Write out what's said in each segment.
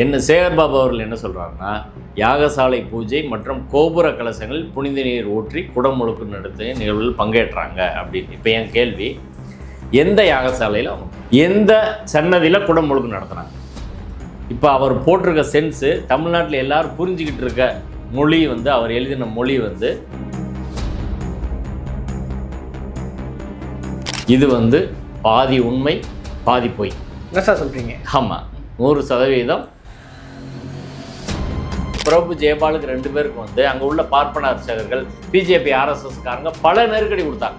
என்ன சேகர்பாபு அவர்கள் என்ன சொல்கிறாருன்னா யாகசாலை பூஜை மற்றும் கோபுர கலசங்களில் புனித நீர் ஊற்றி குடமுழுக்கு நடத்திய நிகழ்வில் பங்கேற்றாங்க அப்படின்னு. இப்போ என் கேள்வி எந்த யாகசாலையில் எந்த சன்னதியில் குடமுழுக்கு நடத்துனாங்க இப்போ அவர் போட்டிருக்க சென்ஸு தமிழ்நாட்டில் எல்லாரும் புரிஞ்சுக்கிட்டு இருக்க மொழி வந்து அவர் எழுதின மொழி வந்து இது வந்து பாதி உண்மை பாதி பொய். என்ன சார் சொல்கிறீங்க ஆமாம் நூறு சதவீதம் பிரபு ஜெயபாலுக்கு ரெண்டு பேருக்கு வந்து அங்கே உள்ள பார்ப்பன அர்ச்சகர்கள் பிஜேபி ஆர்எஸ்எஸ்காரங்க பல நெருக்கடி கொடுத்தாங்க.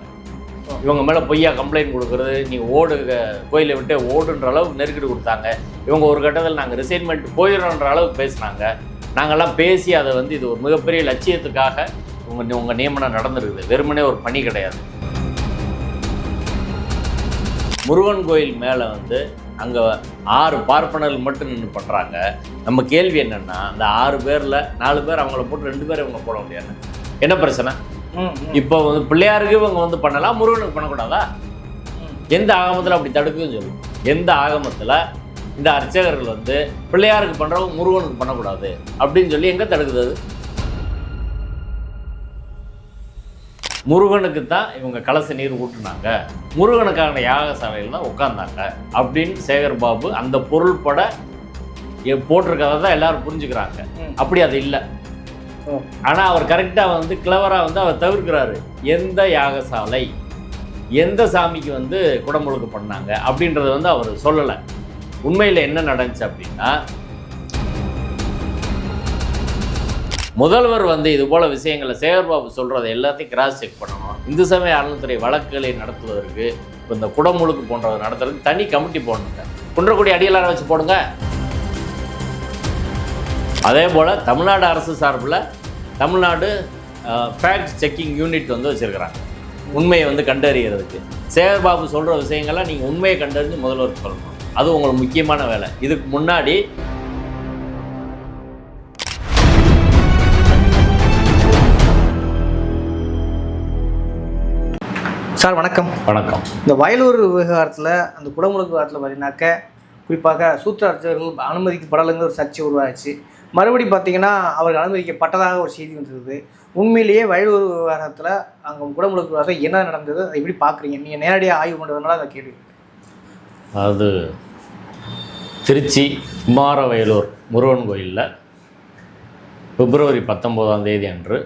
இவங்க மேலே பொய்யா கம்ப்ளைண்ட் கொடுக்குறது நீ ஓடு கோயிலை விட்டு ஓடுன்ற அளவுக்கு நெருக்கடி கொடுத்தாங்க. இவங்க ஒரு கட்டத்தில் நாங்கள் ரிசைன்மெண்ட் போயிடுறோன்ற அளவுக்கு பேசினாங்க. நாங்கள்லாம் பேசி அதை வந்து இது ஒரு மிகப்பெரிய லட்சியத்துக்காக உங்கள் உங்கள் நியமனம் நடந்துருக்குது. வெறுமனே ஒரு பணி கிடையாது. முருகன் கோயில் மேலே வந்து அங்கே ஆறு பார்ப்பனர்கள் மட்டும் நின்று பண்ணுறாங்க நம்ம கேள்வி என்னென்னா அந்த ஆறு பேரில் நாலு பேர் அவங்கள போட்டு ரெண்டு பேர் இவங்க போட முடியாது என்ன? பிரச்சனை? இப்போ வந்து பிள்ளையாருக்கு இவங்க வந்து பண்ணலாம் முருகனுக்கு பண்ணக்கூடாதா. எந்த ஆகமத்தில் அப்படி தடுக்குன்னு சொல்லு. எந்த ஆகமத்தில் இந்த அர்ச்சகர்கள் வந்து பிள்ளையாருக்கு பண்ணுறவங்க முருகனுக்கு பண்ணக்கூடாது அப்படின்னு சொல்லி எங்கே தடுக்குது முருகனுக்கு தான் இவங்க கலச நீர் ஊட்டுனாங்க. முருகனுக்கான யாகசாலையில் தான் உட்கார்ந்தாங்க. அப்படின்னு சேகர் பாபு அந்த பொருள்பட எ- போட்டிருக்கதை தான் எல்லாரும் புரிஞ்சுக்கிறாங்க. அப்படி அது இல்லை. ஆனால் அவர் கரெக்டாக வந்து கிளவராக வந்து அவர் தவிர்க்கிறாரு. எந்த யாகசாலை எந்த சாமிக்கு வந்து குடமுழுக்கு பண்ணாங்க அப்படின்றத வந்து அவர் சொல்லலை. உண்மையில் என்ன நடந்துச்சு அப்படின்னா முதல்வர் வந்து இது போல விஷயங்களை சேகர்பாபு சொல்றதை எல்லாத்தையும் கிராஸ் செக் பண்ணணும். இந்து சமய அறநிலைத்துறை வழக்குகளை நடத்துவதற்கு இப்போ இந்த குடமுழுக்கு போன்றதை நடத்துறதுக்கு தனி கமிட்டி போடணுங்க. குன்றக்குடி அடியலாரை வச்சு போடுங்க. அதே போல் தமிழ்நாடு அரசு சார்பில் தமிழ்நாடு ஃபேக்ட் செக்கிங் யூனிட் வந்து வச்சுருக்கிறாங்க. உண்மையை வந்து கண்டறியறதுக்கு. சேகர்பாபு சொல்கிற விஷயங்கள்லாம் நீங்கள் உண்மையை கண்டறிஞ்சு முதல்வர் சொல்லணும். அது உங்களுக்கு முக்கியமான வேலை. இதுக்கு முன்னாடி சார் வணக்கம். வணக்கம். இந்த வயலூர் விவகாரத்தில் அந்த குடமுழுக்கு விவகாரத்தில் பார்த்தீங்கன்னாக்க குறிப்பாக சூத்திர அர்ச்சகர்கள் அனுமதிக்கப்படலைங்கிற ஒரு சர்ச்சை உருவாச்சு மறுபடி பார்த்தீங்கன்னா அவர்கள் அனுமதிக்கப்பட்டதாக ஒரு செய்தி வந்தது உண்மையிலேயே வயலூர் விவகாரத்தில் அங்கே குடமுழுக்கு விவகாரத்தில் என்ன நடந்தது அதை எப்படி பார்க்குறீங்க நீங்கள் நேரடியாக ஆய்வு பண்ணுறதுனால அதை கேள்வி அதாவது திருச்சி குமாரவயலூர் முருகன் கோயிலில் பிப்ரவரி பத்தொம்போதாம் தேதி அன்று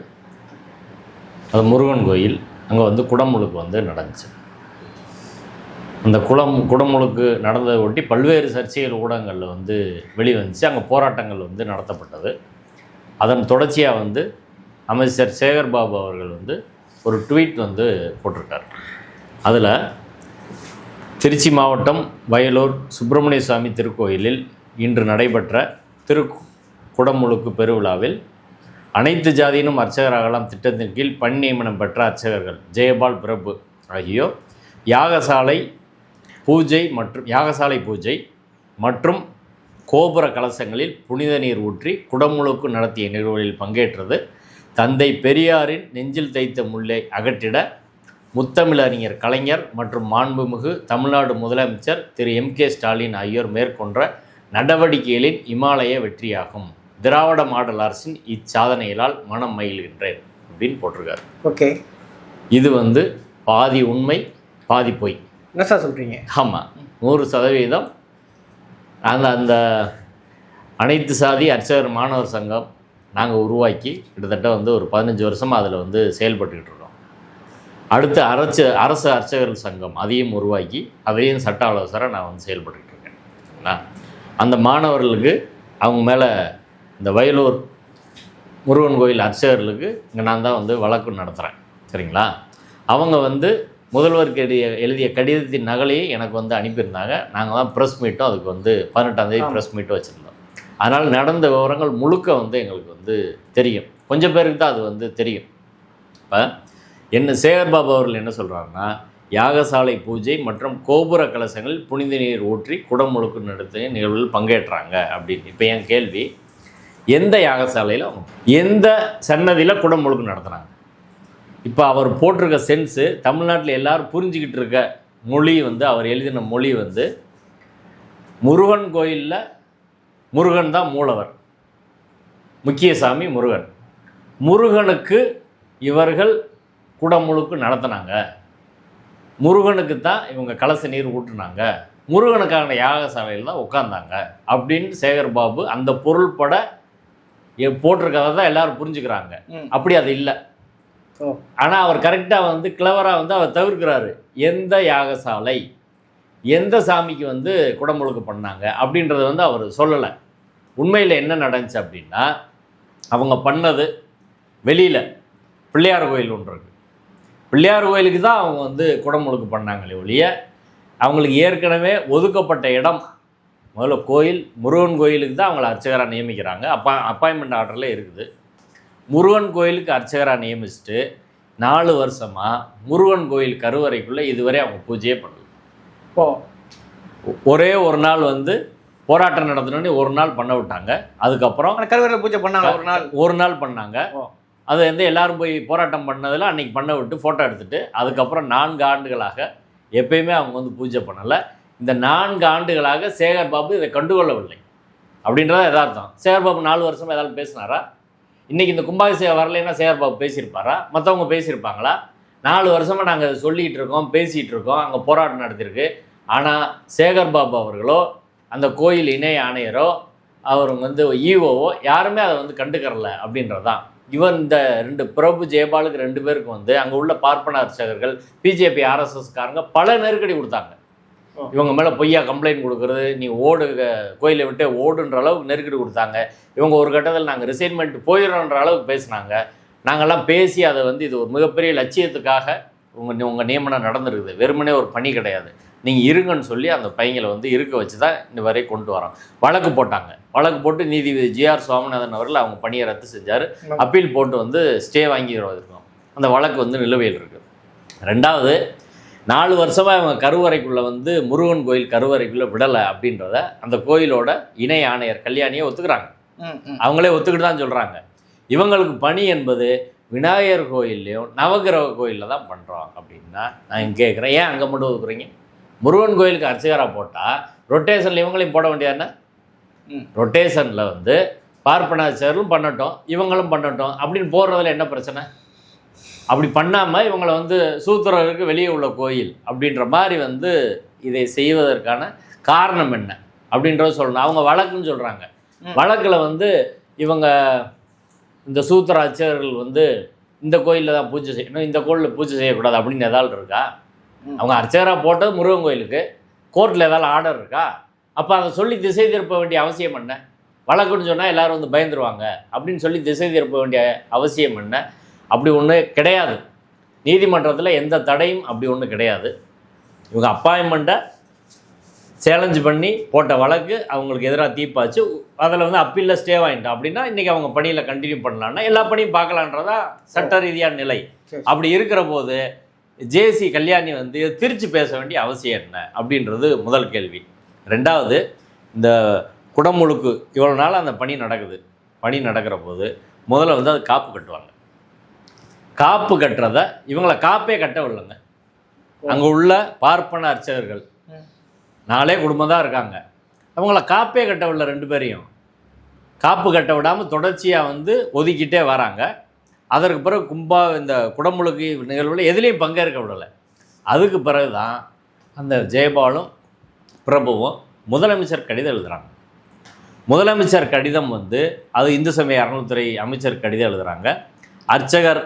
அது முருகன் கோயில் அங்கே வந்து குடமுழுக்கு வந்து நடந்துச்சு. அந்த குளம் குடமுழுக்கு நடந்ததை ஒட்டி பல்வேறு சர்ச்சைகள் ஊடகங்களில் வந்து வெளிவந்துச்சு. அங்கே போராட்டங்கள் வந்து நடத்தப்பட்டது. அதன் தொடர்ச்சியாக வந்து அமைச்சர் சேகர்பாபு அவர்கள் வந்து ஒரு ட்வீட் வந்து போட்டிருக்கார். அதில் திருச்சி மாவட்டம் வயலூர் சுப்பிரமணிய சுவாமி திருக்கோயிலில் இன்று நடைபெற்ற திரு குடமுழுக்கு பெருவிழாவில் அனைத்து ஜாதியினும் அர்ச்சகராகலாம் திட்டத்தின் கீழ் பணி நியமனம் பெற்ற அர்ச்சகர்கள். ஜெயபால் பிரபு ஆகியோர் யாகசாலை பூஜை மற்றும் யாகசாலை பூஜை மற்றும் கோபுர கலசங்களில் புனித நீர் ஊற்றி குடமுழுக்கு நடத்திய நிகழ்வுகளில் பங்கேற்றது. தந்தை பெரியாரின் நெஞ்சில் தைத்த முல்லை அகற்றிட முத்தமிழறிஞர் கலைஞர் மற்றும் மாண்புமிகு தமிழ்நாடு முதலமைச்சர் திரு எம் கே ஸ்டாலின் ஆகியோர் மேற்கொண்ட நடவடிக்கைகளின் இமாலய வெற்றியாகும். திராவிட மாடல் அரசின் இச்சாதனைகளால் மனம் மகிழ்கின்றேன் அப்படின்னு போட்டிருக்காரு. ஓகே. இது வந்து பாதி உண்மை பாதி பொய். என்ன சார் சொல்கிறீங்க ஆமாம் நூறு சதவீதம். அந்த அந்த அனைத்து சாதி அர்ச்சகர் மாணவர் சங்கம் நாங்கள் உருவாக்கி கிட்டத்தட்ட வந்து ஒரு பதினஞ்சு வருஷமாக அதில் வந்து செயல்பட்டுக்கிட்டு இருக்கோம். அடுத்து அரசு அரசு அர்ச்சகர்கள் சங்கம் அதையும் உருவாக்கி அதையும் சட்ட ஆலோசரை நான் வந்து செயல்பட்டுக்கிட்டு இருக்கேன்? அந்த மாணவர்களுக்கு அவங்க மேலே இந்த வயலூர் முருகன் கோயில் அர்ச்சகர்களுக்கு இங்கே நான் தான் வந்து வழக்கு நடத்துகிறேன் சரிங்களா? அவங்க வந்து முதல்வருக்கு எழுதிய எழுதிய கடிதத்தின் நகலையை எனக்கு வந்து அனுப்பியிருந்தாங்க. நாங்கள் தான் ப்ரெஸ் மீட்டும் அதுக்கு வந்து பதினெட்டாந்தேதி ப்ரெஸ் மீட்டும் வச்சுருந்தோம். அதனால் நடந்த விவரங்கள் முழுக்க வந்து எங்களுக்கு வந்து தெரியும். கொஞ்சம் பேருக்கு தான் அது வந்து தெரியும். இப்போ என்ன சேகர்பாபு அவர்கள் என்ன சொல்கிறாருன்னா யாகசாலை பூஜை மற்றும் கோபுர கலசங்களில் புனித நீர் ஊற்றி குடமுழுக்கு நடத்திய நிகழ்வில் பங்கேற்றாங்க அப்படின்னு. இப்போ என் கேள்வி எந்த யாகசாலையில் எந்த சன்னதியில் குடமுழுக்கு நடத்துகிறாங்க இப்போ அவர் போட்டிருக்க சென்ஸு தமிழ்நாட்டில் எல்லாரும் புரிஞ்சுக்கிட்டு இருக்க மொழி வந்து அவர் எழுதின மொழி வந்து முருகன் கோயிலில் முருகன் தான் மூலவர். முக்கிய சாமி முருகன். முருகனுக்கு இவர்கள் குடமுழுக்கு நடத்தினாங்க. முருகனுக்கு தான் இவங்க கலச நீர் ஊட்டுனாங்க முருகனுக்கான யாகசாலையில் தான் உட்காந்தாங்க அப்படின்னு சேகர் பாபு அந்த பொருள்பட போட்டிருக்கதை தான் எல்லாரும் புரிஞ்சுக்கிறாங்க. அப்படி அது இல்லை. ஆனால் அவர் கரெக்டாக வந்து கிளவராக வந்து அவர் தவிர்க்கிறாரு. எந்த யாகசாலை எந்த சாமிக்கு வந்து குடமுழுக்கு பண்ணாங்க அப்படின்றத வந்து அவர் சொல்லலை. உண்மையில் என்ன நடந்துச்சு அப்படின்னா அவங்க பண்ணது வெளியில் பிள்ளையார் கோயில் ஒன்று இருக்கு. பிள்ளையார் கோயிலுக்கு தான் அவங்க வந்து குடமுழுக்கு பண்ணாங்களே ஒழிய அவங்களுக்கு ஏற்கனவே ஒதுக்கப்பட்ட இடம் முதல்ல கோயில் முருகன் கோயிலுக்கு தான் அவங்கள அர்ச்சகராக நியமிக்கிறாங்க. அப்பா அப்பாயின்மெண்ட் ஆர்டரில் இருக்குது. முருகன் கோயிலுக்கு அர்ச்சகராக நியமிச்சுட்டு நாலு வருஷமாக முருகன் கோயில் கருவறைக்குள்ளே இதுவரை அவங்க பூஜையே பண்ணல. ஓ. ஒரே ஒரு நாள் வந்து போராட்டம் நடத்தினோடனே ஒரு நாள் பண்ண விட்டாங்க. அதுக்கப்புறம் கருவறையில் பூஜை பண்ணாங்க ஒரு நாள்? ஒரு நாள் பண்ணாங்க. அது வந்து எல்லாரும் போய் போராட்டம் பண்ணதில் அன்னைக்கு பண்ண விட்டு ஃபோட்டோ எடுத்துட்டு அதுக்கப்புறம் நான்கு ஆண்டுகளாக எப்பயுமே அவங்க வந்து பூஜை பண்ணலை. இந்த நான்கு ஆண்டுகளாக சேகர் பாபு இதை கண்டுகொள்ளவில்லை. அப்படின்றத எதார்த்தம் சேகர் பாபு நாலு வருஷமாக ஏதாவது பேசினாரா? இன்றைக்கி இந்த கும்பாபிஷேகம் வரலைன்னா சேகர் பாபு பேசியிருப்பாரா? மற்றவங்க பேசியிருப்பாங்களா? நாலு வருஷமாக நாங்கள் இதை சொல்லிகிட்டு இருக்கோம் பேசிகிட்டு இருக்கோம் அங்கே போராட்டம் நடத்திருக்கு ஆனால் சேகர் பாபு அவர்களோ அந்த கோயில் இணை ஆணையரோ அவர் வந்து ஈவோவோ யாருமே அதை வந்து கண்டுக்கறல அப்படின்றதான். இவன் இந்த ரெண்டு பிரபு ஜெயபாலுக்கு ரெண்டு பேருக்கு வந்து அங்கே உள்ள பார்ப்பன அர்ச்சகர்கள் பிஜேபி ஆர்எஸ்எஸ்காரங்க பல நெருக்கடி கொடுத்தாங்க. இவங்க மேலே பொய்யா கம்ப்ளைண்ட் கொடுக்கறது நீ ஓடு கோயிலை விட்டு ஓடுன்ற அளவுக்கு நெருக்கடி கொடுத்தாங்க. இவங்க ஒரு கட்டத்தில் நாங்கள் ரிசைன்மெண்ட் போயிடுறோன்ற அளவுக்கு பேசினாங்க. நாங்கள்லாம் பேசி அதை வந்து இது ஒரு மிகப்பெரிய லட்சியத்துக்காக உங்கள் உங்கள் நியமனம் நடந்திருக்குது. வெறுமனே ஒரு பணி கிடையாது. நீங்கள் இருங்கன்னு சொல்லி அந்த பையங்களை வந்து இருக்க வச்சு தான் இந்த வரை கொண்டு வரோம். வழக்கு போட்டாங்க. வழக்கு போட்டு நீதிபதி ஜிஆர் சுவாமிநாதன் அவர்கள் அவங்க பணியை ரத்து செஞ்சார். அப்பீல் போட்டு வந்து ஸ்டே வாங்கி இருக்கோம் அந்த வழக்கு வந்து நிலுவையில் இருக்குது ரெண்டாவது நாலு வருஷமாக இவங்க கருவறைக்குள்ளே வந்து முருகன் கோயில் கருவறைக்குள்ளே விடலை அப்படின்றத அந்த கோயிலோட இணை ஆணையர் கல்யாணியை ஒத்துக்கிறாங்க. அவங்களே ஒத்துக்கிட்டு தான் சொல்கிறாங்க இவங்களுக்கு பணி என்பது விநாயகர் கோயில்லையும் நவகிரக கோயிலில் தான் பண்ணுறோம் அப்படின்னா நான் இங்கே கேட்குறேன் ஏன் அங்கே மட்டும் ஒதுக்குறீங்க? முருகன் கோயிலுக்கு அர்ச்சகராக போட்டால் ரொட்டேஷனில் இவங்களையும் போட வேண்டியதானே ம். ரொட்டேஷனில் வந்து பார்ப்பனாச்சரும் பண்ணட்டும் இவங்களும் பண்ணட்டும் அப்படின்னு போடுறதுல என்ன பிரச்சனை? அப்படி பண்ணாமல் இவங்களை வந்து சூத்திரருக்கு வெளியே உள்ள கோயில் அப்படின்ற மாதிரி வந்து இதை செய்வதற்கான காரணம் என்ன அப்படின்றத சொல்லணும். அவங்க வழக்குன்னு சொல்கிறாங்க. வழக்கில் வந்து இவங்க இந்த சூத்திர அர்ச்சகர்கள் வந்து இந்த கோயிலில் தான் பூஜை செய்யணும் இந்த கோயிலில் பூஜை செய்யக்கூடாது அப்படின்னு ஏதாவது இருக்கா. அவங்க அர்ச்சகராக போட்டது முருகன் கோயிலுக்கு. கோர்ட்டில் ஏதாவது ஆர்டர் இருக்கா? அப்போ அதை சொல்லி திசை திருப்ப வேண்டிய அவசியம் என்ன? வழக்குன்னு சொன்னால் எல்லாரும் வந்து பயந்துருவாங்க. அப்படின்னு சொல்லி திசை திருப்ப வேண்டிய அவசியம் என்ன? அப்படி ஒன்று கிடையாது. நீதிமன்றத்தில் எந்த தடையும் அப்படி ஒன்றும் கிடையாது. இவங்க அப்பாயின்மெண்ட்டை சேலஞ்சு பண்ணி போட்ட வழக்கு அவங்களுக்கு எதிராக தீர்ப்பாச்சு. அதில் வந்து அப்பீலில் ஸ்டே வாங்கிட்டோம். அப்படின்னா இன்றைக்கி அவங்க பணியில் கண்டினியூ பண்ணலான்னா எல்லா பணியும் பார்க்கலான்றதா சட்ட ரீதியான நிலை. அப்படி இருக்கிற போது ஜேசி கல்யாணி வந்து திருச்சி பேச வேண்டிய அவசியம் என்ன? அப்படின்றது முதல் கேள்வி. ரெண்டாவது இந்த குடமுழுக்கு இவ்வளோ நாள் அந்த பணி நடக்குது. பணி நடக்கிற போது முதல்ல வந்து அது காப்பு கட்டுவாங்க. காப்பு கட்டுறத இவங்களை காப்பே கட்டவில்லைங்க அங்கே உள்ள பார்ப்பன அர்ச்சகர்கள். நாலே குடும்பம் தான் இருக்காங்க. அவங்கள காப்பே கட்டவில்லை ரெண்டு பேரையும். காப்பு கட்ட விடாமல் தொடர்ச்சியாக வந்து ஒதுக்கிட்டே வராங்க. அதற்கு பிறகு கும்பா இந்த குடமுழுக்கு நிகழ்வில் எதுலேயும் பங்கேற்க விடலை. அதுக்கு பிறகு தான் அந்த ஜெயபாலும் பிரபுவும் முதலமைச்சர் கடிதம் எழுதுகிறாங்க முதலமைச்சர் கடிதம் வந்து அது இந்து சமய அறநிலைத்துறை அமைச்சர் கடிதம் எழுதுகிறாங்க அர்ச்சகர்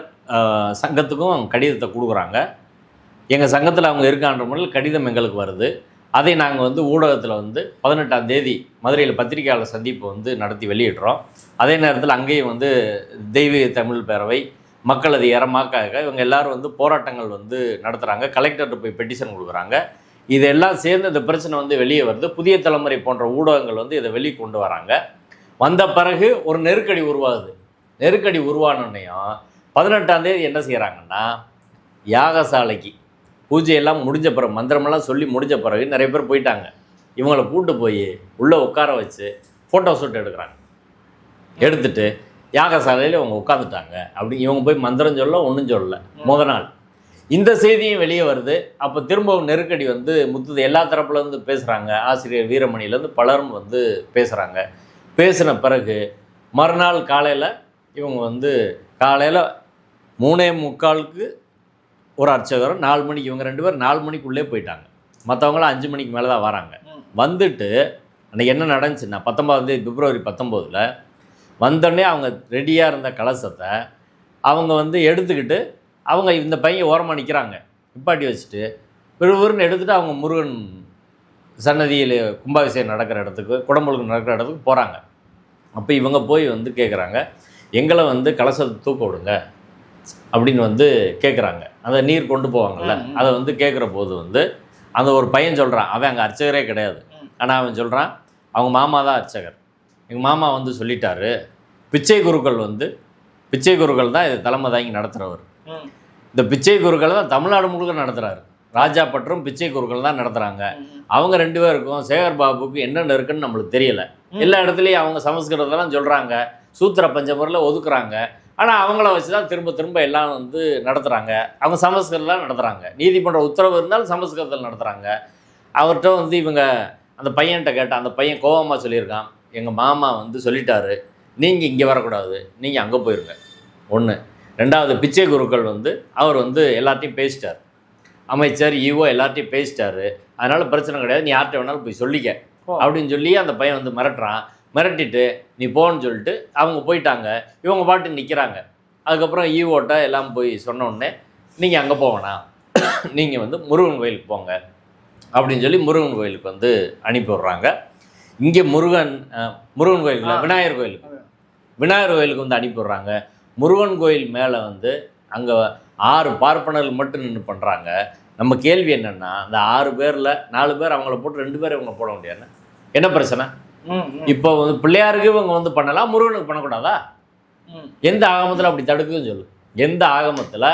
சங்கத்துக்கும் கடிதத்தை கொடுக்குறாங்க. எங்கள் சங்கத்தில் அவங்க இருக்கான்ற முறையில் கடிதம் எங்களுக்கு வருது. அதை நாங்கள் வந்து ஊடகத்தில் வந்து பதினெட்டாம் தேதி மதுரையில் பத்திரிகையாளர் சந்திப்பு வந்து நடத்தி வெளியிடுறோம். அதே நேரத்தில் அங்கேயும் வந்து தெய்வீக தமிழ் பேரவை மக்கள் அது ஏறமாக்காக இவங்க எல்லாரும் வந்து போராட்டங்கள் வந்து நடத்துகிறாங்க கலெக்டர்கிட்ட போய் பெட்டிஷன் கொடுக்குறாங்க. இதெல்லாம் சேர்ந்து இந்த பிரச்சனை வந்து வெளியே வருது. புதிய தலைமுறை போன்ற ஊடகங்கள் வந்து இதை வெளியே கொண்டு வராங்க. வந்த பிறகு ஒரு நெருக்கடி உருவாகுது. நெருக்கடி உருவானோன்னையும் பதினெட்டாம் தேதி என்ன செய்கிறாங்கன்னா யாகசாலைக்கு பூஜையெல்லாம் முடிஞ்ச பிறகு மந்திரமெல்லாம் சொல்லி முடிஞ்ச பிறகு நிறைய பேர் போயிட்டாங்க. இவங்களை கூட்டு போய் உள்ளே உட்கார வச்சு ஃபோட்டோ ஷூட் எடுக்கிறாங்க. எடுத்துட்டு யாகசாலையில் இவங்க உட்காந்துட்டாங்க அப்படி இவங்க போய் மந்திரம் சொல்ல ஒன்றும் சொல்லல முத நாள். இந்த செய்தியும் வெளியே வருது. அப்போ திரும்பவும் நெருக்கடி வந்து முத்துது எல்லா தரப்புலேருந்து பேசுகிறாங்க ஆசிரியர் வீரமணிலேருந்து பலரும் வந்து பேசுகிறாங்க பேசின பிறகு மறுநாள் காலையில் இவங்க வந்து காலையில் மூணே முக்காலுக்கு ஒரு அர்ச்சகரும் நாலு மணிக்கு இவங்க ரெண்டு பேரும் நாலு மணிக்குள்ளே போயிட்டாங்க. மற்றவங்களாம் அஞ்சு மணிக்கு மேலே தான் வராங்க. வந்துட்டு அன்றைக்கி என்ன நடந்துச்சுன்னா பத்தொம்பதாம் பிப்ரவரி பத்தொம்போதில் வந்தோடனே அவங்க ரெடியாக இருந்த கலசத்தை அவங்க வந்து எடுத்துக்கிட்டு அவங்க இந்த பையன் ஓரமாக நிற்கிறாங்க நிப்பாட்டி வச்சுட்டு விறுவிறுன்னு எடுத்துகிட்டு அவங்க முருகன் சன்னதியில் கும்பாபிஷேகம் நடக்கிற இடத்துக்கு குடமுழுக்கு நடக்கிற இடத்துக்கு போகிறாங்க அப்போ இவங்க போய் வந்து கேட்குறாங்க எங்களை வந்து கலசத்தை தூக்க விடுங்க அப்படின்னு வந்து கேட்குறாங்க அந்த நீர் கொண்டு போவாங்கல்ல ம். அதை வந்து கேட்குற போது வந்து அந்த ஒரு பையன் சொல்கிறான் அவன் அங்கே அர்ச்சகரே கிடையாது. ஆனால் அவன் சொல்கிறான் அவங்க மாமா தான் அர்ச்சகர். எங்கள் மாமா வந்து சொல்லிட்டாரு பிச்சை குருக்கள் வந்து பிச்சை குருக்கள் தான் இது தலைமை தாங்கி நடத்துகிறவர். இந்த பிச்சை குருக்கள் தான் தமிழ்நாடு முழுக்க நடத்துகிறாரு ராஜா பற்றும் பிச்சை குருக்கள் தான் நடத்துகிறாங்க அவங்க ரெண்டு பேருக்கும் சேகர் பாபுக்கு என்னென்ன இருக்குன்னு நம்மளுக்கு தெரியல. எல்லா இடத்துலையும் அவங்க சமஸ்கிருதத்தெல்லாம் சொல்கிறாங்க சூத்திர பஞ்சமரில் ஒதுக்குறாங்க. ஆனால் அவங்கள வச்சு தான் திரும்ப திரும்ப எல்லாம் வந்து நடத்துகிறாங்க அவங்க சமஸ்கிருதம் நடத்துகிறாங்க நீதிமன்ற உத்தரவு இருந்தாலும் சமஸ்கிருதத்தில் நடத்துகிறாங்க அவர்கிட்ட வந்து இவங்க அந்த பையன்கிட்ட கேட்டால் அந்த பையன் கோவமாக சொல்லியிருக்கான். எங்கள் மாமா வந்து சொல்லிட்டாரு. நீங்கள் இங்கே வரக்கூடாது. நீங்கள் அங்கே போயிருங்க. ஒன்று ரெண்டாவது பிச்சை குருக்கள் வந்து அவர் வந்து எல்லாத்தையும் பேசிட்டார். அமைச்சர் ஈவோ எல்லார்ட்டையும் பேசிட்டாரு. அதனால பிரச்சனை கிடையாது. நீ யார்கிட்ட வேணாலும் போய் சொல்லிக்க. அப்படின்னு சொல்லி அந்த பையன் வந்து மிரட்டுறான். மிரட்டிட்டு நீ போன்னு சொல்லிட்டு அவங்க போயிட்டாங்க. இவங்க பாட்டு நிற்கிறாங்க அதுக்கப்புறம் ஈவோட்ட எல்லாம் போய் சொன்ன உடனே நீங்கள் அங்கே போவேணாம் நீங்கள் வந்து முருகன் கோயிலுக்கு போங்க. அப்படின்னு சொல்லி முருகன் கோயிலுக்கு வந்து அனுப்பி விடுறாங்க. இங்கே முருகன் முருகன் கோயிலுக்கு. விநாயகர் கோயிலுக்கு. விநாயகர் கோயிலுக்கு வந்து அனுப்பி விடுறாங்க. முருகன் கோயில் மேலே வந்து அங்கே ஆறு பார்ப்பனர்கள் மட்டும் நின்று பண்ணுறாங்க நம்ம கேள்வி என்னென்னா அந்த ஆறு பேரில் நாலு பேர் அவங்கள போட்டு ரெண்டு பேர் இவங்க போட முடியாது. என்ன பிரச்சனை? இப்போ வந்து பிள்ளையாருக்கு இவங்க வந்து பண்ணலாம் முருகனுக்கு பண்ணக்கூடாதா. எந்த ஆகமத்தில் அப்படி தடுக்குதுன்னு சொல்லு. எந்த ஆகமத்தில்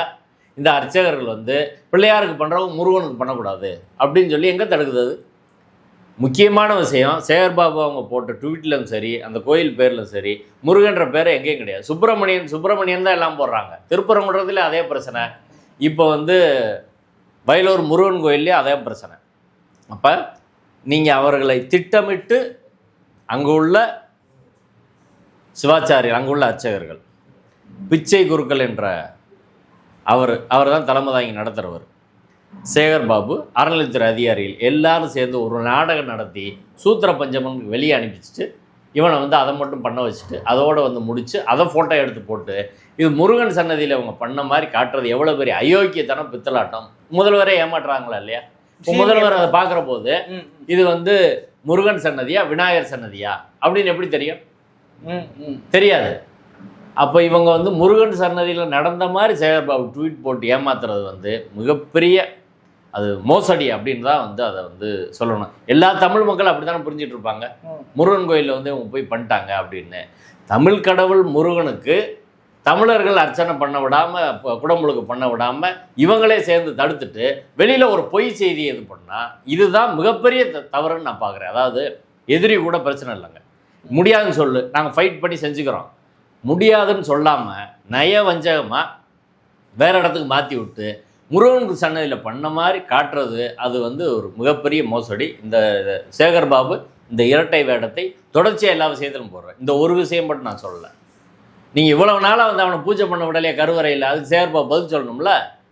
இந்த அர்ச்சகர்கள் வந்து பிள்ளையாருக்கு பண்ணுறவங்க முருகனுக்கு பண்ணக்கூடாது அப்படின்னு சொல்லி எங்கே தடுக்குது அது? முக்கியமான விஷயம் சேகர்பாபு அவங்க போட்ட ட்வீட்லையும் சரி அந்த கோயில் பேர்லையும் சரி முருகன்ற பேர் எங்கேயும் கிடையாது. சுப்பிரமணியன் சுப்பிரமணியன் தான் எல்லாம் போடுறாங்க. திருப்பரங்குன்றத்துல அதே பிரச்சனை. இப்போ வந்து வயலூர் முருகன் கோயில்லே அதே பிரச்சனை. அப்போ நீங்கள் அவர்களை திட்டமிட்டு அங்கே உள்ள சிவாச்சாரியர் அங்குள்ள அர்ச்சகர்கள் பிச்சை குருக்கள் என்ற அவர் அவர் தான் தலைமை தாங்கி நடத்துகிறவர் சேகர் பாபு அறநிலையத்துறை அதிகாரிகள் எல்லாரும் சேர்ந்து ஒரு நாடகம் நடத்தி சூத்திர பஞ்சமனுக்கு வெளியே அனுப்பிச்சிட்டு இவனை வந்து அதை மட்டும் பண்ண வச்சுட்டு அதோட வந்து முடிச்சு அதை ஃபோட்டோ எடுத்து போட்டு இது முருகன் சன்னதியில் இவங்க பண்ண மாதிரி காட்டுறது எவ்வளோ பெரிய அயோக்கியத்தனம் பித்தலாட்டம். முதல்வரே ஏமாற்றுறாங்களா இல்லையா? முதல்வர் அதை பார்க்குற போது இது வந்து முருகன் சன்னதியா விநாயகர் சன்னதியா? அப்படின்னு எப்படி தெரியும். தெரியாது. அப்போ இவங்க வந்து முருகன் சன்னதியில் நடந்த மாதிரி சேகர்பாபு ட்வீட் போட்டு ஏமாத்துறது வந்து மிகப்பெரிய அது மோசடி அப்படின்னு தான் வந்து அதை வந்து சொல்லணும். எல்லா தமிழ் மக்களும் அப்படி தானே புரிஞ்சிட்டு இருப்பாங்க. முருகன் கோயிலில் வந்து இவங்க போய் பண்ணிட்டாங்க அப்படின்னு. தமிழ் கடவுள் முருகனுக்கு தமிழர்கள் அர்ச்சனை பண்ண விடாமல் குடமுழுக்கு பண்ண விடாமல் இவங்களே சேர்ந்து தடுத்துட்டு வெளியில் ஒரு பொய் செய்தி இது பண்ணால் இதுதான் மிகப்பெரிய த- தவறுன்னு நான் பார்க்குறேன் அதாவது எதிரி கூட பிரச்சனை இல்லைங்க. முடியாதுன்னு சொல்லு. நாங்கள் ஃபைட் பண்ணி செஞ்சுக்கிறோம். முடியாதுன்னு சொல்லாமல் நய வஞ்சகமாக வேற இடத்துக்கு மாற்றி விட்டு முருகனுக்கு சன்னதியில் பண்ண மாதிரி காட்டுறது அது வந்து ஒரு மிகப்பெரிய மோசடி. இந்த சேகர் பாபு இந்த இரட்டை வேடத்தை தொடர்ச்சியாக எல்லா விஷயத்திலும் போடுறேன் இந்த ஒரு விஷயம் மட்டும் நான் சொல்லலை. நீங்கள் இவ்வளவு நாளாக வந்து அவனை பூஜை பண்ண விடலையே கருவறையில் அதுக்கு சேகர் பாபு பதில் சொல்லணும்ல?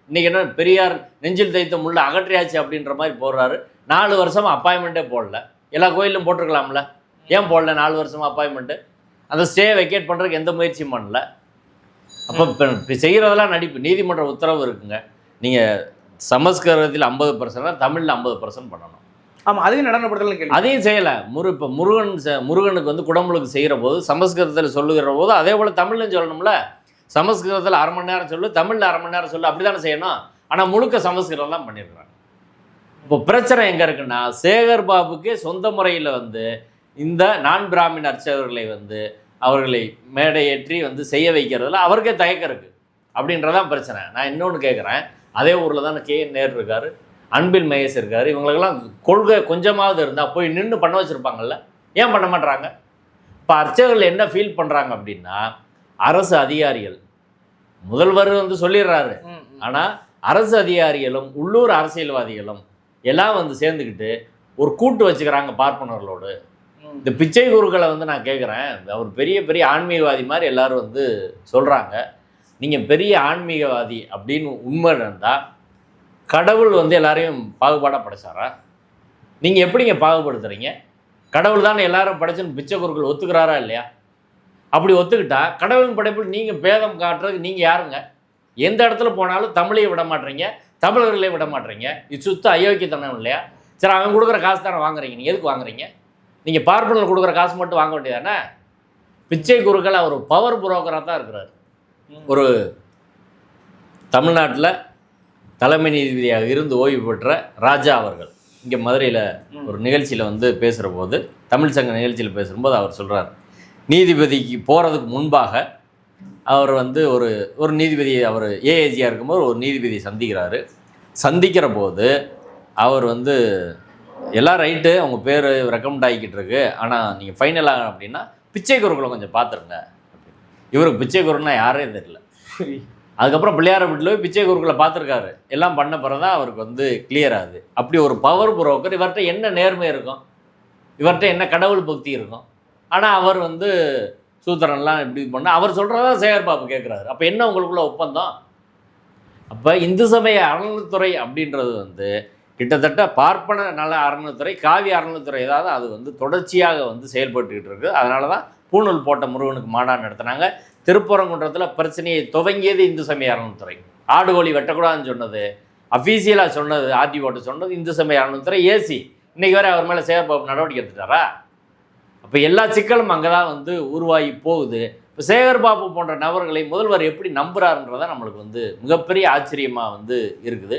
இன்றைக்கி என்ன பெரியார் நெஞ்சில் தைத்த முள்ள அகற்றியாச்சு அப்படின்ற மாதிரி போடுறாரு. நாலு வருஷமா அப்பாயின்மெண்ட்டே போடல. எல்லா கோயிலும் போட்டிருக்கலாம்ல? ஏன் போடல நாலு வருஷமா அப்பாயின்மெண்ட்டு அந்த ஸ்டே வெக்கேட் பண்ணுறதுக்கு எந்த முயற்சியும் பண்ணல. அப்போ இப்போ செய்கிறதெல்லாம் நடிப்பு நீதிமன்ற உத்தரவு இருக்குங்க. நீங்கள் சமஸ்கிருதத்தில் ஐம்பது பர்சன்ட் தமிழில் ஐம்பது பர்சன்ட் பண்ணணும். ஆமாம் அதையும் நடனப்படுத்தலாம் கேள்வி. அதையும் செய்யலை. முரு இப்போ முருகன் செ- முருகனுக்கு வந்து குடமுழுக்கு செய்கிற போது சமஸ்கிருதத்தில் சொல்லுகிற போது அதே போல் தமிழ்லையும் சொல்லணும்ல. சமஸ்கிருதத்தில் அரை மணி நேரம் சொல்லு தமிழில் அரை மணி நேரம் சொல்லு அப்படி தானே செய்யணும். ஆனால் முழுக்க சமஸ்கிருதம் தான் இப்போ பிரச்சனை எங்கே இருக்குன்னா சேகர் பாபுக்கு சொந்த முறையில் வந்து இந்த நான் பிராமின் அர்ச்சகர்களை வந்து அவர்களை மேடையேற்றி வந்து செய்ய வைக்கிறதுல அவருக்கே தயக்கம் இருக்குது அப்படின்றதான் பிரச்சனை. நான் இன்னொன்று கேட்குறேன் அதே ஊரில் தான் கே நேர் இருக்கார். அன்பில் மகேஷ் இருக்கார். இவங்களுக்கெல்லாம் கொள்கை கொஞ்சமாவது இருந்தால் போய் நின்று பண்ண வச்சுருப்பாங்கல்ல. ஏன் பண்ண மாட்றாங்க? இப்போ அர்ச்சகர்கள் என்ன ஃபீல் பண்ணுறாங்க அப்படின்னா அரசு அதிகாரிகள் முதல்வர் வந்து சொல்லிடுறாரு. ஆனால் அரசு அதிகாரிகளும் உள்ளூர் அரசியல்வாதிகளும் எல்லாம் வந்து சேர்ந்துக்கிட்டு ஒரு கூட்டு வச்சுக்கிறாங்க பார்ப்பனர்களோடு. இந்த பிச்சை குருக்களை வந்து நான் கேட்குறேன் அவர் பெரிய பெரிய ஆன்மீகவாதி மாதிரி எல்லாரும் வந்து சொல்கிறாங்க நீங்கள் பெரிய ஆன்மீகவாதி அப்படின்னு உண்மை இருந்தால் கடவுள் வந்து எல்லாரையும் பாகுபாடாக படைச்சாரா? நீங்கள் எப்படிங்க பாகுபடுத்துறீங்க? கடவுள் தானே எல்லாரும் படைச்சுன்னு பிச்சை குருக்கள் ஒத்துக்கிறாரா இல்லையா? அப்படி ஒத்துக்கிட்டா கடவுளின் படைப்பில் நீங்கள் பேதம் காட்டுறதுக்கு நீங்கள் யாருங்க? எந்த இடத்துல போனாலும் தமிழையும் விட மாட்டீங்க தமிழர்களையும் விட மாட்டீங்க. இது சுத்த அயோக்கியத்தனம் இல்லையா? சரி அவன் கொடுக்குற காசு தானே வாங்குறீங்க. நீங்கள் எதுக்கு வாங்குறீங்க? நீங்கள் பார்ப்பனர் கொடுக்குற காசு மட்டும் வாங்க வேண்டியதானே? பிச்சை குருக்கள் அவர் பவர் புரோக்கராக தான் இருக்கிறார். ஒரு தமிழ்நாட்டில் தலைமை நீதிபதியாக இருந்து ஓய்வு பெற்ற ராஜா அவர்கள். இங்கே மதுரையில் ஒரு நிகழ்ச்சியில் வந்து பேசுகிற போது தமிழ் சங்க நிகழ்ச்சியில் பேசும்போது அவர் சொல்கிறார் நீதிபதிக்கு போகிறதுக்கு முன்பாக அவர் வந்து ஒரு ஒரு நீதிபதி அவர் ஏஏஜியாக இருக்கும்போது ஒரு நீதிபதி சந்திக்கிறாரு. சந்திக்கிற போது அவர் வந்து எல்லாம் ரைட்டு அவங்க பேர் ரெக்கமெண்ட் ஆகிக்கிட்டு இருக்கு. ஆனால் நீங்கள் ஃபைனலாக அப்படின்னா பிச்சை குருக்களை கொஞ்சம் பார்த்துருங்க. இவருக்கு பிச்சை குருன்னா யாரே தெரியல. அதுக்கப்புறம் பிள்ளையார வீட்டில் போய் பிச்சை குருக்களை பார்த்துருக்காரு. எல்லாம் பண்ண பிறகு தான் அவருக்கு வந்து கிளியர் ஆகுது. அப்படி ஒரு பவர் புரோக்கர் இவர்கிட்ட என்ன நேர்மை இருக்கும்? இவர்கிட்ட என்ன கடவுள் பக்தி இருக்கும்? ஆனால் அவர் வந்து சூத்திரன்லாம் இப்படி பண்ண அவர் சொல்கிறதா சேகர் பாபு கேட்குறாரு அப்போ என்ன உங்களுக்குள்ள ஒப்பந்தம்? அப்போ இந்து சமய அறநிலைத்துறை அப்படின்றது வந்து கிட்டத்தட்ட பார்ப்பன நல அறநிலைத்துறை காவி அறநிலைத்துறை ஏதாவது அது வந்து தொடர்ச்சியாக வந்து செயல்பட்டுக்கிட்டு இருக்குது அதனால தான் பூணூல் போட்ட முருகனுக்கு மாடா நடத்தினாங்க. திருப்பரங்குன்றத்தில் பிரச்சனையை துவங்கியது இந்து சமய அறநிலைத்துறை ஆடு கோழி வெட்டக்கூடாதுன்னு சொன்னது அஃபீஷியலாக சொன்னது ஆர்டிஓட்ட சொன்னது இந்து சமய அறநிலைத்துறை ஏசி இன்றைக்கி வரை அவர் மேலே சேகர்பாபு நடவடிக்கை எடுத்துட்டாரா? அப்போ எல்லா சிக்கலும் அங்கே தான் வந்து உருவாகி போகுது. இப்போ சேகர்பாபு போன்ற நபர்களை முதல்வர் எப்படி நம்புறாருன்றதான் நம்மளுக்கு வந்து மிகப்பெரிய ஆச்சரியமாக வந்து இருக்குது.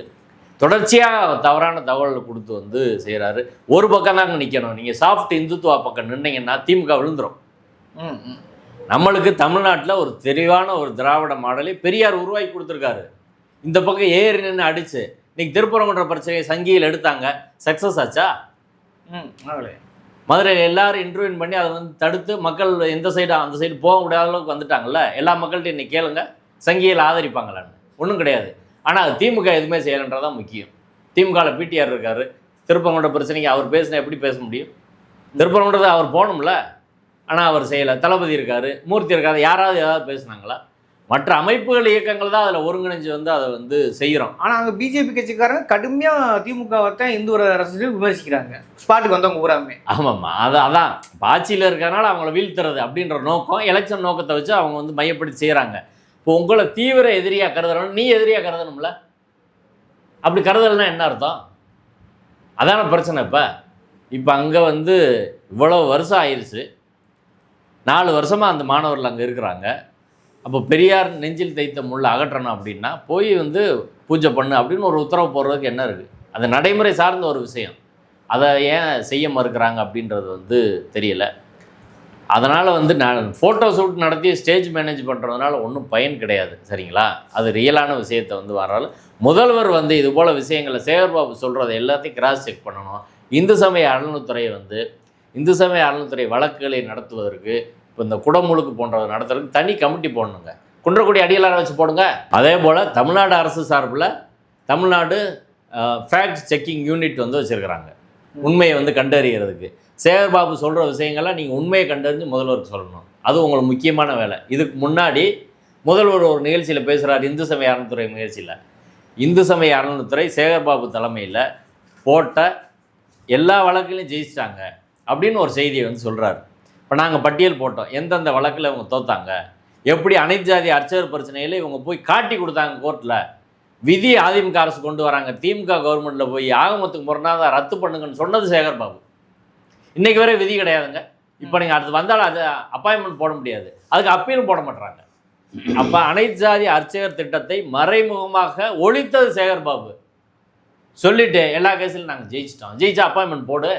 தொடர்ச்சியாக தவறான தகவல்களை கொடுத்து வந்து செய்கிறாரு ஒரு பக்கம் தாங்க நிற்கணும் நீங்கள் சாஃப்ட் இந்துத்துவா பக்கம் நின்னீங்கன்னா திமுக விழுந்துரும். ம். நம்மளுக்கு தமிழ்நாட்டில் ஒரு தெளிவான ஒரு திராவிட மாடலை பெரியார் உருவாக்கி கொடுத்துருக்காரு. இந்த பக்கம் ஏறி நின்று அடிச்சு இன்னைக்கு திருப்பரங்குன்ற பிரச்சனையை சங்கியில் எடுத்தாங்க. சக்ஸஸ் ஆச்சா? ம் மதுரையில் எல்லாரும் இன்டர்வியூ பண்ணி அதை வந்து தடுத்து மக்கள் எந்த சைடு அந்த சைடு போக முடியாத அளவுக்கு வந்துட்டாங்கல்ல? எல்லா மக்கள்கிட்ட இன்னைக்கு கேளுங்க. சங்கியில் ஆதரிப்பாங்களான்னு. ஒன்றும் கிடையாது. ஆனால் அது திமுக எதுவுமே செய்யலைன்றதான் முக்கியம். திமுகவில் பிடிஆர் இருக்காரு. திருப்பங்குன்ற பிரச்சனைக்கு அவர் பேசினா எப்படி பேச முடியும்? திருப்பரங்குன்றது அவர் போகணும்ல? ஆனால் அவர் செய்யலை. தளபதி இருக்காரு மூர்த்தி இருக்காரு யாராவது ஏதாவது பேசுனாங்களா? மற்ற அமைப்புகள் இயக்கங்கள் தான் அதில் ஒருங்கிணைஞ்சு வந்து அதை வந்து செய்கிறோம் ஆனால் அங்கே பிஜேபி கட்சிக்காரங்க கடுமையாக திமுகவை தான் இந்து அரசு விமர்சிக்கிறாங்க. ஸ்பாட்டுக்கு வந்தவங்க பூராமே. ஆமாம்மா. அது அதான். ஆட்சியில் இருக்கறனால அவங்கள வீழ்த்துறது அப்படின்ற நோக்கம் எலெக்ஷன் நோக்கத்தை வச்சு அவங்க வந்து மையப்படுத்தி செய்கிறாங்க இப்போ உங்களை தீவிர எதிரியாக கருதுறோம் நீ எதிரியாக கருதணும்ல? அப்படி கருதலைன்னா என்ன அர்த்தம்? அதான பிரச்சனை இப்போ. இப்போ அங்கே வந்து இவ்வளோ வருஷம் ஆயிடுச்சு நாலு வருஷமாக அந்த மாணவர்கள் அங்கே இருக்கிறாங்க. அப்போ பெரியார் நெஞ்சில் தைத்த முள்ள அகற்றணும் அப்படின்னா போய் வந்து பூஜை பண்ணு அப்படின்னு ஒரு உத்தரவு போடுறதுக்கு என்ன இருக்குது அது நடைமுறை சார்ந்த ஒரு விஷயம். அதை ஏன் செய்ய மறுக்கிறாங்க அப்படின்றது வந்து தெரியலை. அதனால் வந்து நான் ஃபோட்டோ ஷூட் நடத்தி ஸ்டேஜ் மேனேஜ் பண்ணுறதுனால ஒன்றும் பயன் கிடையாது. சரிங்களா? அது ரியலான விஷயத்தை வந்து வரால் முதல்வர் வந்து இது போல் விஷயங்களை சேகர்பாபு சொல்கிறத எல்லாத்தையும் கிராஸ் செக் பண்ணணும். இந்து சமய அறநிலைத்துறை வந்து இந்து சமய அறநிலைத்துறை வழக்குகளை நடத்துவதற்கு இப்போ இந்த குடமுழுக்கு போன்றதை நடத்துறதுக்கு தனி கமிட்டி போடணுங்க. குன்றக்குடி அடியலாரை வச்சு போடுங்க. அதே போல் தமிழ்நாடு அரசு சார்பில் தமிழ்நாடு ஃபேக்ட் செக்கிங் யூனிட் வந்து வச்சுருக்கிறாங்க. உண்மையை வந்து கண்டறியறதுக்கு. சேகர்பாபு சொல்கிற விஷயங்கள்லாம் நீங்கள் உண்மையை கண்டறிஞ்சு முதல்வருக்கு சொல்லணும். அது உங்களுக்கு முக்கியமான வேலை. இதுக்கு முன்னாடி முதல்வர் ஒரு நிகழ்ச்சியில் பேசுகிறார் இந்து சமய அறநிலைத்துறை நிகழ்ச்சியில் இந்து சமய அறநிலைத்துறை சேகர்பாபு தலைமையில் போட்ட எல்லா வழக்குலையும் ஜெயிச்சிட்டாங்க அப்படின்னு ஒரு செய்தியை வந்து சொல்கிறாரு இப்போ நாங்கள் பட்டியல் போட்டோம். எந்தெந்த வழக்கில் இவங்க தோத்தாங்க? எப்படி அனைத்து ஜாதி அர்ச்சகர் பிரச்சனையில் இவங்க போய் காட்டி கொடுத்தாங்க கோர்ட்டில் விதி அதிமுக அரசு கொண்டு வராங்க. திமுக கவர்மெண்ட்டில் போய் ஆகமத்துக்கு முரணாக ரத்து பண்ணுங்கன்னு சொன்னது சேகர் பாபு. இன்னைக்கு வரை விதி கிடையாதுங்க. இப்போ நீங்கள் அடுத்து வந்தாலும் அது அப்பாயின்மெண்ட் போட முடியாது. அதுக்கு அப்பீலும் போட மாட்டாங்க அப்போ அனைத்து ஜாதி அர்ச்சகர் திட்டத்தை மறைமுகமாக ஒழித்தது சேகர் பாபு. சொல்லிட்டு எல்லா கேஸிலும் நாங்கள் ஜெயிச்சிட்டோம். ஜெயிச்சா அப்பாயின்மெண்ட் போடு.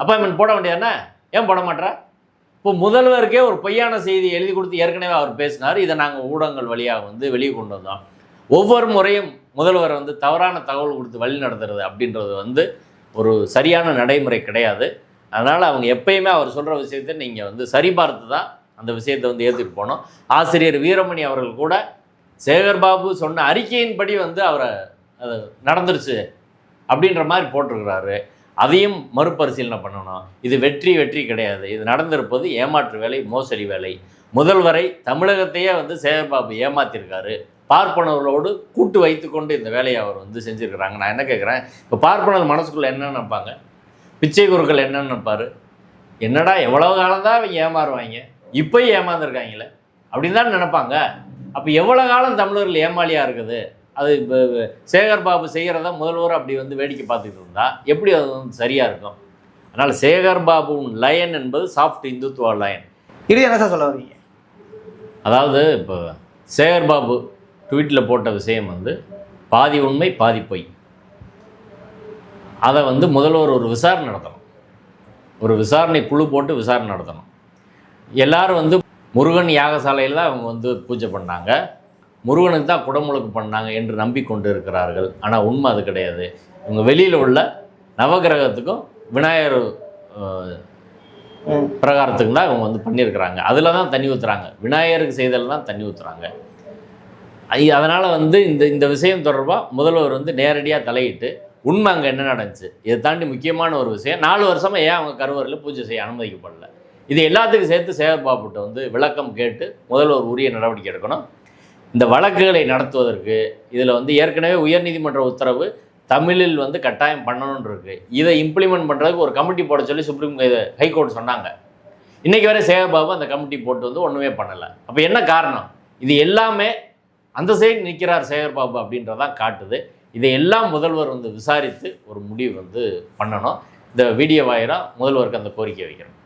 அப்பாயின்மெண்ட் போட வேண்டியதானே ஏன் போட மாட்டார் இப்போ முதல்வருக்கே ஒரு பொய்யான செய்தி எழுதி கொடுத்து ஏற்கனவே அவர் பேசினார். இதை நாங்கள் ஊடகங்கள் வழியாக வந்து வெளியே கொண்டு வந்தோம். ஒவ்வொரு முறையும் முதல்வர் வந்து தவறான தகவல் கொடுத்து வழி நடத்துறது அப்படின்றது வந்து ஒரு சரியான நடைமுறை கிடையாது. அதனால் அவங்க எப்பயுமே அவர் சொல்கிற விஷயத்தை நீங்கள் வந்து சரிபார்த்து தான் அந்த விஷயத்தை வந்து ஏற்றுட்டு போகணும். ஆசிரியர் வீரமணி அவர்கள் கூட சேகர்பாபு சொன்ன அறிக்கையின்படி வந்து அவரை அது நடந்துருச்சு அப்படின்ற மாதிரி போட்டிருக்கிறாரு. அதையும் மறுபரிசீலனை பண்ணணும் இது வெற்றி வெற்றி கிடையாது. இது நடந்திருப்பது ஏமாற்று வேலை மோசடி வேலை. முதல்வரை தமிழகத்தையே வந்து சேகர்பாபு ஏமாத்திருக்காரு. பார்ப்பனர்களோடு கூட்டு வைத்துக்கொண்டு இந்த வேலையை அவர் வந்து செஞ்சுருக்கிறாங்க. நான் என்ன கேட்குறேன் இப்போ பார்ப்பனர் மனசுக்குள்ளே என்ன நினைப்பாங்க? பிச்சை குருக்கள் என்ன நினைப்பாரு? என்னடா எவ்வளோ காலம் தான் அவங்க ஏமாறுவாங்க? இப்போயும் ஏமாந்துருக்காங்களே. அப்படின்னு தான் நினைப்பாங்க. அப்போ எவ்வளோ காலம் தமிழர்கள் ஏமாளியாக இருக்குது? அது இப்போ சேகர் பாபு செய்கிறத முதல்வர் அப்படி வந்து வேடிக்கை பார்த்துட்டு இருந்தா எப்படி அது வந்து சரியாக இருக்கும்? அதனால் சேகர் பாபுவின் லயன் என்பது சாஃப்ட் இந்துத்துவ லயன் இது என்ன சார் சொல்ல வரீங்க? அதாவது இப்போ சேகர் பாபு ட்வீட்டில் போட்ட விஷயம் வந்து பாதி உண்மை பாதி பொய். அதை வந்து முதல்வர் ஒரு விசாரணை நடத்தணும். ஒரு விசாரணை குழு போட்டு விசாரணை நடத்தணும். எல்லாரும் வந்து முருகன் யாகசாலையில் தான் அவங்க வந்து பூஜை பண்ணாங்க. முருகனுக்கு தான் குடமுழுக்கு பண்ணாங்க என்று நம்பிக்கொண்டு இருக்கிறார்கள் ஆனால் உண்மை அது கிடையாது. இவங்க வெளியில் உள்ள நவகிரகத்துக்கும் விநாயகர் பிரகாரத்துக்கு தான் இவங்க வந்து பண்ணியிருக்கிறாங்க. அதில் தான் தண்ணி ஊற்றுறாங்க விநாயகருக்கு செய்தல் தான் தண்ணி ஊற்றுறாங்க அதனால் வந்து இந்த இந்த விஷயம் தொடர்பாக முதல்வர் வந்து நேரடியாக தலையிட்டு உண்மை அங்கே என்ன நடந்துச்சு? இதை தாண்டி முக்கியமான ஒரு விஷயம் நாலு வருஷமாக ஏன் அவங்க கருவறையில் பூஜை செய்ய அனுமதிக்கப்படல? இது எல்லாத்துக்கும் சேர்த்து சேகர்பாபுட்ட வந்து விளக்கம் கேட்டு முதல்வர் உரிய நடவடிக்கை எடுக்கணும். இந்த வழக்குகளை நடத்துவதற்கு இதில் வந்து ஏற்கனவே உயர்நீதிமன்ற உத்தரவு தமிழில் வந்து கட்டாயம் பண்ணணும்னு இருக்கு இதை இம்ப்ளிமெண்ட் பண்ணுறதுக்கு ஒரு கமிட்டி போட சொல்லி சுப்ரீம் இது ஹைகோர்ட் சொன்னாங்க. இன்றைக்கி வரை சேகர்பாபு அந்த கமிட்டி போட்டு வந்து ஒன்றுமே பண்ணலை. அப்போ என்ன காரணம்? இது எல்லாமே அந்த சைடு நிற்கிறார் சேகர்பாபு அப்படின்றதான் காட்டுது. இதை எல்லாம் முதல்வர் வந்து விசாரித்து ஒரு முடிவு வந்து பண்ணணும். இந்த வீடியோ வாயிலாக முதல்வருக்கு அந்த கோரிக்கை வைக்கிறோம்.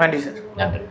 நன்றி சார். நன்றி.